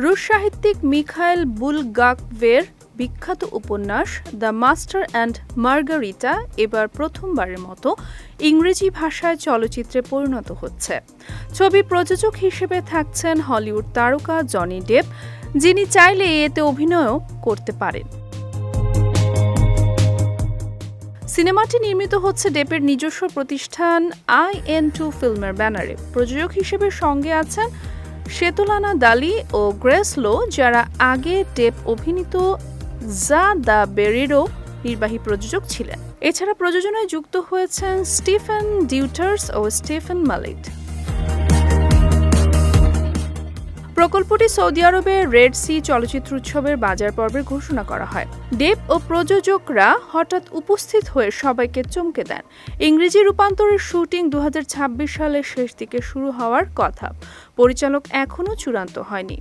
রুশ সাহিত্যিক মিখাইল বুলগাকভের বিখ্যাত উপন্যাস দ্য মাস্টার অ্যান্ড মার্গারিটা এবার প্রথমবারের মতো ইংরেজি ভাষায় চলচ্চিত্রে পরিণত হচ্ছে। ছবি প্রযোজক হিসেবে থাকছেন হলিউড তারকা জনি ডেপ, যিনি চাইলে এতে অভিনয়ও করতে পারেন। সিনেমাটি নির্মিত হচ্ছে ডেপের নিজস্ব প্রতিষ্ঠান আই এন টু ফিল্মের ব্যানারে। প্রযোজক হিসেবে সঙ্গে আছেন শ্বেতলানা দালি ও গ্রেসলো, যারা আগে টেপ অভিনীত জা দ্য বেরিরো নির্বাহী প্রযোজক ছিলেন। এছাড়া প্রযোজনায় যুক্ত হয়েছেন স্টিফেন ডিউটার্স ও স্টিফেন মালিট। প্রকল্পটি সৌদি আরবের রেড সি চলচ্চিত্র উৎসবের বাজার পর্বের ঘোষণা করা হয়। ডেপ ও প্রযোজকরা হঠাৎ উপস্থিত হয়ে সবাইকে চমকে দেন। ইংরেজি রূপান্তরের শুটিং দুহাজার ছাব্বিশ সালের শেষ দিকে শুরু হওয়ার কথা। পরিচালক এখনও চূড়ান্ত হয়নি।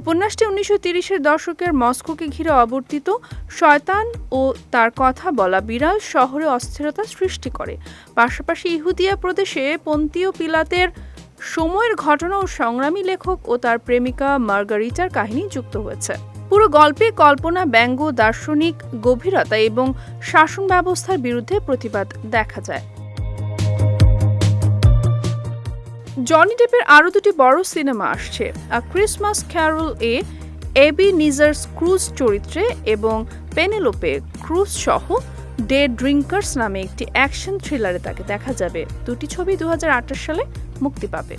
উপন্যাসটি উনিশশো তিরিশের দশকের মস্কোকে ঘিরে অবর্তিত। শয়তান ও তার কথা বলা বিড়াল শহরে অস্থিরতা সৃষ্টি করে। পাশাপাশি ইহুদিয়া প্রদেশে পন্তীয় পিলাতের সময়ের ঘটনা ও সংগ্রামী লেখক ও তার প্রেমিকা মার্গারিটার কাহিনী যুক্ত হয়েছে। পুরো গল্পে কল্পনা, ব্যঙ্গ, দার্শনিক, গভীরতা এবং শাসন ব্যবস্থার বিরুদ্ধে প্রতিবাদ দেখা যায়। জনি ডেপের আরও দুটি বড় সিনেমা আসছে, আ ক্রিসমাস ক্যারল এ এবি নিজার্স ক্রুজ চরিত্রে এবং পেনেলোপে ক্রুজ সহ ডে ড্রিঙ্কার্স নামে একটি অ্যাকশন থ্রিলারে তাকে দেখা যাবে। দুটি ছবি দু হাজার আঠারো সালে মুক্তি পাবে।